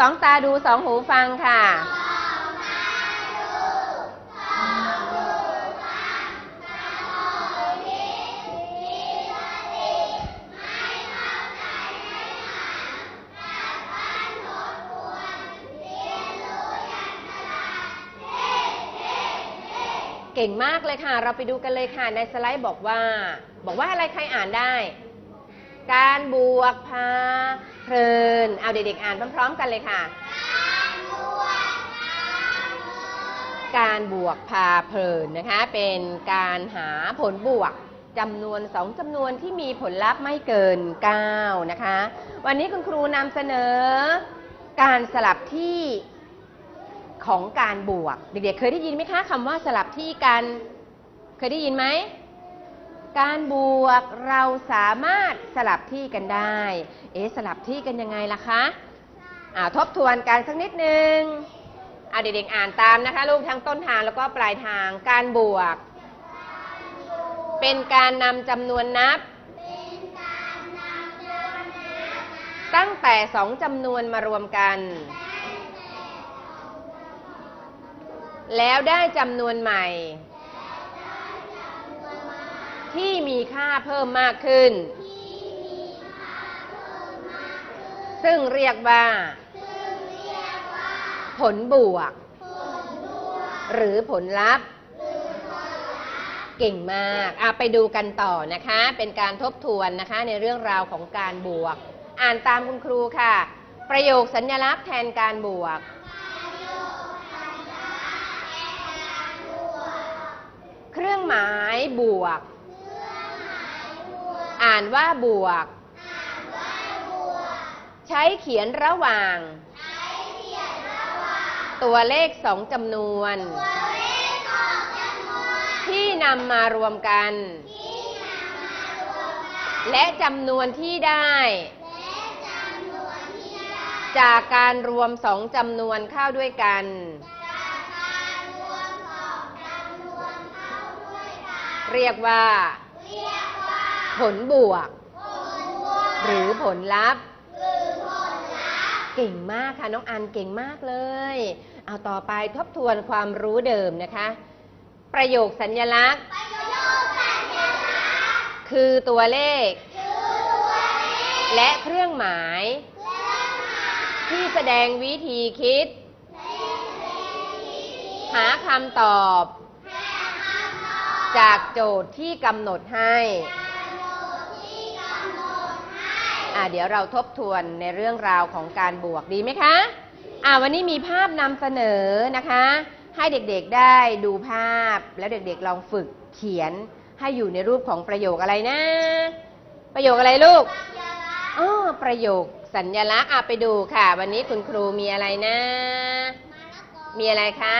สองตาดูสองหูฟังค่ะเก่งมากเลยค่ะ เราไปดูกันเลยค่ะ ในสไลด์บอกว่า บอกว่าอะไรใครอ่านได้ การบวกพาเพลิน เอาเด็กๆอ่านพร้อมๆกันเลยค่ะ การบวกพาเพลินนะคะ เป็นการหาผลบวกจำนวนสองจำนวนที่มีผลลัพธ์ไม่เกิน 9 นะคะ วันนี้คุณครูนำเสนอ การสลับที่ของการบวก เด็กๆ เคยได้ยินไหมคะคำว่าสลับที่กัน เคยได้ยินไหม การบวกเราสามารถสลับที่กันได้ เอ๊สลับที่กันยังไงล่ะคะอ่าทบทวนกันสักนิดนึงอ่าเด็กๆอ่านตามนะคะ ลูกทั้งต้นทางแล้วก็ปลายทางการบวก เป็นการนำจำนวนนับ ตั้งแต่สองจำนวนมารวมกัน แล้วได้จำนวนใหม่ ที่มีค่าเพิ่มมากขึ้น ซึ่งเรียกว่า ผลบวก หรือผลลัพธ์ เก่งมากอะไปดูกันต่อนะคะ เป็นการทบทวนนะคะในเรื่องราวของการบวก อ่านตามคุณครูค่ะ ประโยคสัญลักษณ์แทนการบวกเครื่องหมายบวก อ่านว่าบวก ใช้เขียนระหว่าง ตัวเลขสองจำนวน ที่นำมารวมกัน และจำนวนที่ได้ จากการรวมสองจำนวนเข้าด้วยกันเรียกว่า ผลบวก หรือผลลัพธ์เก่งมากค่ะ น้องอันเก่งมากเลย เอาต่อไปทบทวนความรู้เดิมนะคะ ประโยคสัญลักษณ์ คือตัวเลข และเครื่องหมาย ที่แสดงวิธีคิด หาคำตอบ จากโจทย์ที่กำหนดให้ อ่าเดี๋ยวเราทบทวนในเรื่องราวของการบวกดีไหมคะอ่าวันนี้มีภาพนำเสนอนะคะ ให้เด็กๆได้ดูภาพ แล้วเด็กๆลองฝึกเขียนให้อยู่ในรูปของประโยคอะไรนะ ประโยคอะไรลูกอ๋อประโยคสัญญลักษณ์อะไปดูค่ะ วันนี้คุณครูมีอะไรนะ มีอะไรคะ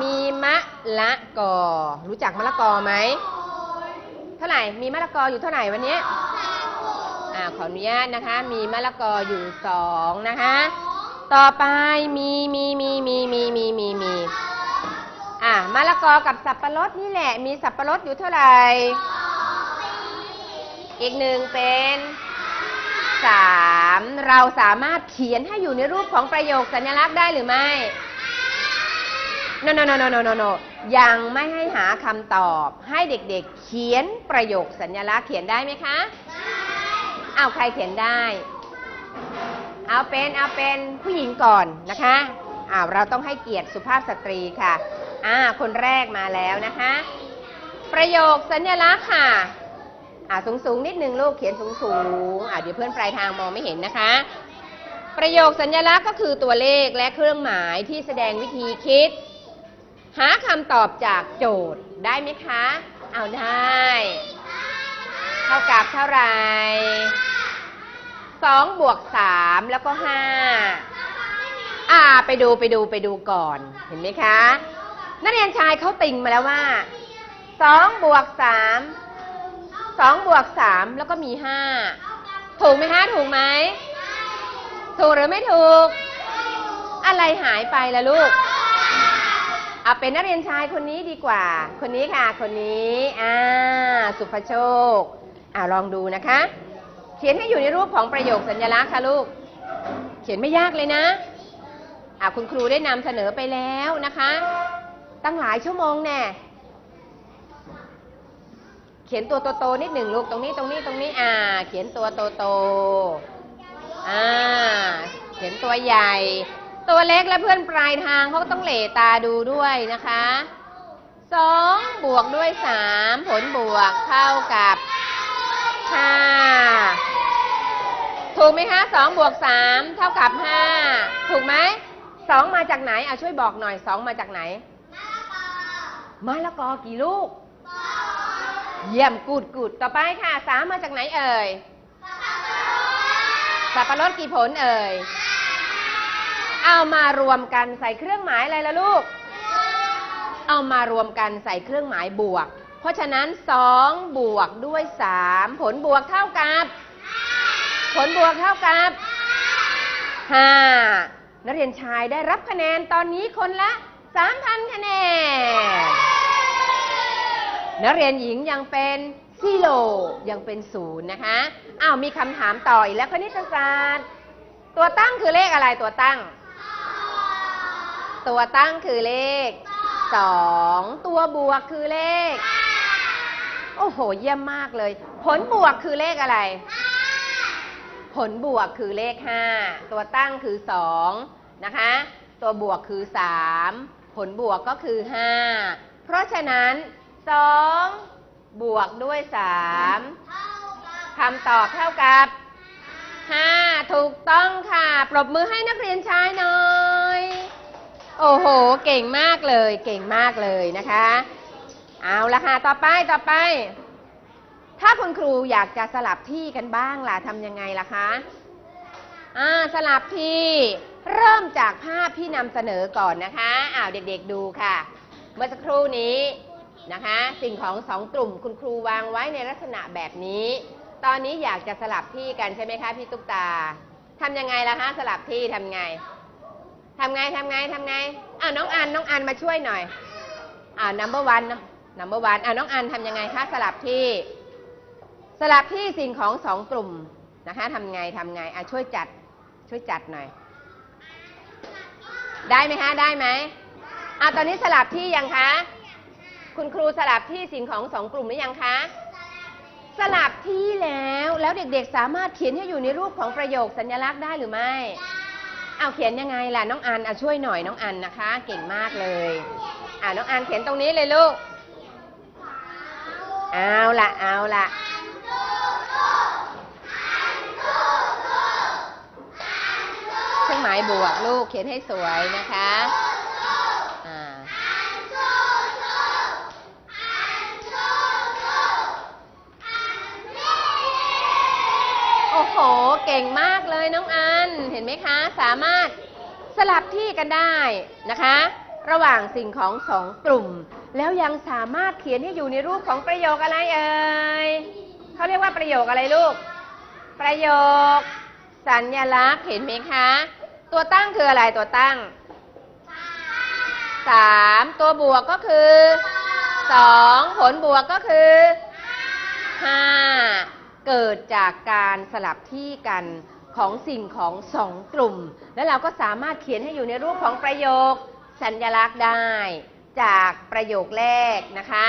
มีมะละกอ รู้จักมะละกอไหม เท่าไหร่ มีมะละกออยู่เท่าไหร่วันนี้ อ่าขออนุญาตนะคะ มีมะละกออยู่สองนะคะ ต่อไปมีมีมีมีมีมีมีมีอ่ามะละกอกับสับปะรดนี่แหละ มีสับปะรดอยู่เท่าไหร่ อีกหนึ่งเป็นสามเราสามารถเขียนให้อยู่ในรูปของประโยคสัญลักษณ์ได้หรือไม่โนโนโนโนโนโนโนยังไม่ให้หาคำตอบให้เด็กๆ เขียนประโยคสัญลักษณ์เขียนได้ไหมคะ เอาใครเขียนได้ เอาเป็นเอาเป็นผู้หญิงก่อนนะคะอ้าวเราต้องให้เกียรติสุภาพสตรีค่ะอ่าคนแรกมาแล้วนะคะ ประโยคสัญลักษณ์ค่ะอ่าสูงสูงนิดนึงลูกเขียนสูงสูงอ่าเดี๋ยวเพื่อนปลายทางมองไม่เห็นนะคะ ประโยคสัญลักษณ์ก็คือตัวเลขและเครื่องหมายที่แสดงวิธีคิด หาคำตอบจากโจทย์ได้ไหมคะ เอาได้ เท่ากับเท่าไหร่ สองบวกสามแล้วก็ห้าอ่าไปดูไปดูไปดูก่อนเห็นไหมคะ นักเรียนชายเขาติงมาแล้วว่าสองบวกสามสองบวกสามแล้วก็มีห้าถูกไหมคะถูกไหมถูกหรือไม่ถูก อะไรหายไปล่ะลูกเอาเป็นนักเรียนชายคนนี้ดีกว่า คนนี้ค่ะ คนนี้อ่าสุภโชคอ่าลองดูนะคะ ขียนให้อยู่ในรูปของประโยคสัญลักษณ์ค่ะลูก เขียนไม่ยากเลยนะอะคุณครูได้นำเสนอไปแล้วนะคะ ตั้งหลายชั่วโมงแน่ เขียนตัวโตๆนิดหนึ่งลูกตรงนี้ตรงนี้ตรงนี้อ่า เขียนตัวโตๆอ่า เขียนตัวใหญ่ ตัวเล็กและเพื่อนปลายทางเขาต้องเหลตาดูด้วยนะคะสองบวกด้วยสามผลบวกเท่ากับ ห้าถูกไหมคะสองบวกสามเท่ากับห้าถูกไหมสองมาจากไหนอะช่วยบอกหน่อยสองมาจากไหนมะละกอกี่ลูก เยี่ยมกูดกูดต่อไปค่ะสามมาจากไหนเอ่ยสับปะรดกี่ผลเอ่ยเอามารวมกันใส่เครื่องหมายอะไรละลูก เอามารวมกันใส่เครื่องหมายบวก เพราะฉะนั้นสองบวกด้วยสามผลบวกเท่ากับ ผลบวกเท่ากับห้านักเรียนชายได้รับคะแนนตอนนี้คนละสามพันคะแนน นักเรียนหญิงยังเป็นซีโรยังเป็นศูนย์นะคะ อ้าวมีคำถามต่ออีกแล้วคณิตศาสตร์ ตัวตั้งคือเลขอะไรตัวตั้ง ตัวตั้งคือเลขสองตัวบวกคือเลข โอ้โห เยี่ยมมากเลย ผลบวกคือเลขอะไร ผลบวกคือเลขห้าตัวตั้งคือสองนะคะ ตัวบวกคือสามผลบวกก็คือห้าเพราะฉะนั้นสองบวกด้วยสามคำตอบเท่ากับห้าถูกต้องค่ะ ปรบมือให้นักเรียนชายหน่อย โอ้โห เก่งมากเลย เก่งมากเลยนะคะ เอาละค่ะ ต่อไปต่อไป ถ้าคุณครูอยากจะสลับที่กันบ้างล่ะทำยังไงล่ะคะอ่าสลับที่ เริ่มจากภาพที่นำเสนอก่อนนะคะอ้าวเด็กๆดูค่ะ เมื่อสักครู่นี้นะคะ สิ่งของสองกลุ่มคุณครูวางไว้ในลักษณะแบบนี้ ตอนนี้อยากจะสลับที่กันใช่ไหมคะพี่ตุ๊กตาทำยังไงล่ะคะสลับที่ทำไงทำไงทำไงทำไงอ่าน้องอันน้องอันมาช่วยหน่อยอ่า number one เนอะ number one อ่าน้องอันทำยังไงคะสลับที่ สลับที่สิ่งของสองกลุ่มนะคะทำไงทำไงอะช่วยจัดช่วยจัดหน่อย ได้ไหมคะได้ไหมอะตอนนี้สลับที่ยังคะ คุณครูสลับที่สิ่งของสองกลุ่มหรือยังคะสลับที่แล้วแล้วเด็กๆสามารถเขียนให้อยู่ในรูปของประโยคสัญลักษณ์ได้หรือไม่เอาเขียนยังไงล่ะน้องอันเอาช่วยหน่อยน้องอันนะคะ เก่งมากเลย อ่าน้องอันเขียนตรงนี้เลยลูก เอาละเอาละเครื่องหมายบวกลูกเขียนให้สวยนะคะอ่าโอ้โห เก่งมากเลยน้องอัน เห็นไหมคะ สามารถสลับที่กันได้นะคะ ระหว่างสิ่งของสองกลุ่ม แล้วยังสามารถเขียนให้อยู่ในรูปของประโยคอะไรเอ่ยเขาเรียกว่าประโยคอะไรลูก ประโยค สัญลักษณ์เห็นไหมคะ ตัวตั้งคืออะไรตัวตั้งสามตัวบวกก็คือสองผลบวกก็คือห้าเกิดจากการสลับที่กันของสิ่งของสองกลุ่ม แล้วเราก็สามารถเขียนให้อยู่ในรูปของประโยค สัญลักษณ์ได้จากประโยคแรกนะคะ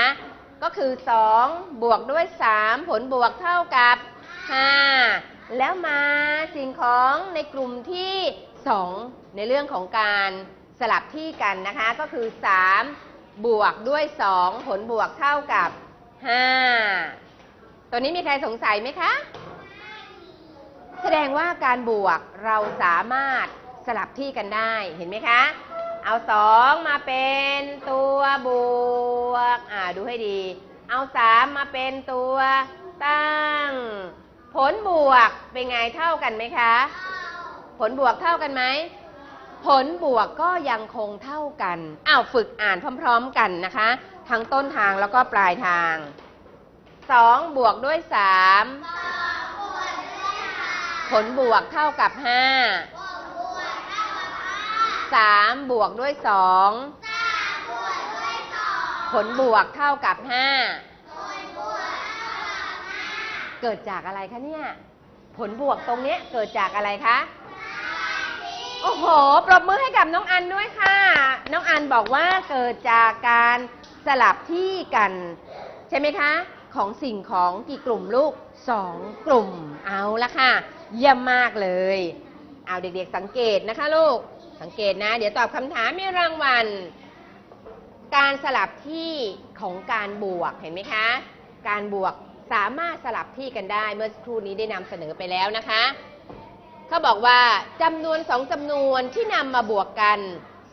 ก็คือ 2 บวกด้วย 3 ผลบวกเท่ากับ 5 แล้วมาสิ่งของในกลุ่มที่ 2 ในเรื่องของการสลับที่กันนะคะ ก็คือ 3 บวกด้วย 2 ผลบวกเท่ากับ 5 ตัวนี้มีใครสงสัยไหมคะ แสดงว่าการบวกเราสามารถสลับที่กันได้เห็นไหมคะ เอาสองมาเป็นตัวบวก อ่าดูให้ดี เอาสามมาเป็นตัวตั้ง ผลบวกเป็นไงเท่ากันไหมคะ ผลบวกเท่ากันไหม ผลบวกก็ยังคงเท่ากันอ้าวฝึกอ่านพร้อม ๆ กันนะคะ ทั้งต้นทางแล้วก็ปลายทางสองบวกด้วยสามผลบวกเท่ากับห้า สามบวกด้วยสองผลบวกเท่ากับห้าเกิดจากอะไรคะเนี่ย ผลบวกตรงเนี้ยเกิดจากอะไรคะโอ้โห ปรบมือให้กับน้องอันด้วยค่ะ น้องอันบอกว่าเกิดจากการสลับที่กัน ใช่ไหมคะ ของสิ่งของกี่กลุ่มลูกสองกลุ่ม เอาละค่ะ เยี่ยมมากเลย เอาเด็กๆสังเกตนะคะลูก สังเกตนะ เดี๋ยวตอบคำถามมีรางวัล การสลับที่ของการบวกเห็นไหมคะ การบวกสามารถสลับที่กันได้เมื่อครู่นี้ได้นำเสนอไปแล้วนะคะเขาบอกว่าจำนวนสองจำนวนที่นำมาบวกกัน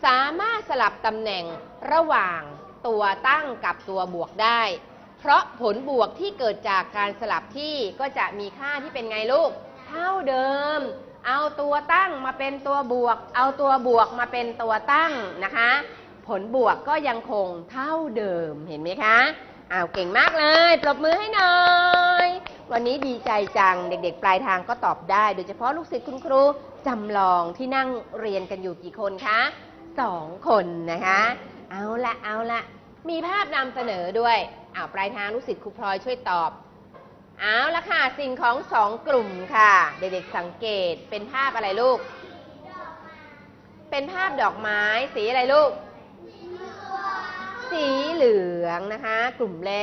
สามารถสลับตำแหน่งระหว่างตัวตั้งกับตัวบวกได้ เพราะผลบวกที่เกิดจากการสลับที่ก็จะมีค่าที่เป็นไงลูก เท่าเดิม เอาตัวตั้งมาเป็นตัวบวก เอาตัวบวกมาเป็นตัวตั้งนะคะ ผลบวกก็ยังคงเท่าเดิมเห็นไหมคะอ้าวเก่งมากเลยปรบมือให้หน่อย วันนี้ดีใจจังเด็ก ๆ ปลายทางก็ตอบได้ โดยเฉพาะลูกศิษย์คุณครูจำลองที่นั่งเรียนกันอยู่กี่คนคะสองคนนะคะ เอาละเอาละมีภาพนำเสนอด้วยอ้าวปลายทางลูกศิษย์ครูพลอยช่วยตอบ เอาละค่ะ สิ่งของสองกลุ่มค่ะ เด็กๆสังเกตเป็นภาพอะไรลูก เป็นภาพดอกไม้สีอะไรลูก สีเหลืองนะคะ กลุ่มแร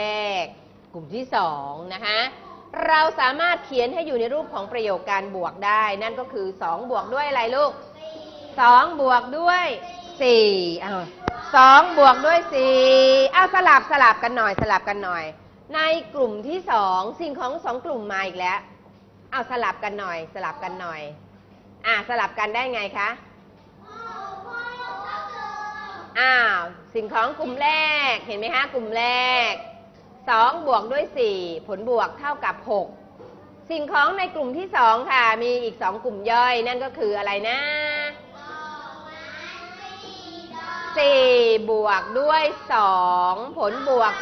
ก กลุ่มที่สองนะคะ เราสามารถเขียนให้อยู่ในรูปของประโยคการบวกได้ นั่นก็คือ2บวกด้วยอะไรลูก2บวกด้วย4อ้าวสองบวกด้วย4อ้าวสลับสลับกันหน่อยสลับกันหน่อย ในกลุ่มที่สองสิ่งของสองกลุ่มมาอีกแล้ว เอาสลับกันหน่อย สลับกันหน่อย อ่าสลับกันได้ไงคะอ้าวสิ่งของกลุ่มแรกเห็นไหมคะกลุ่มแรก2บวกด้วย4ผลบวกเท่ากับ6สิ่งของในกลุ่มที่2ค่ะ มีอีก2กลุ่มย่อย นั่นก็คืออะไรนะ4บวกด้วย2ผลบวก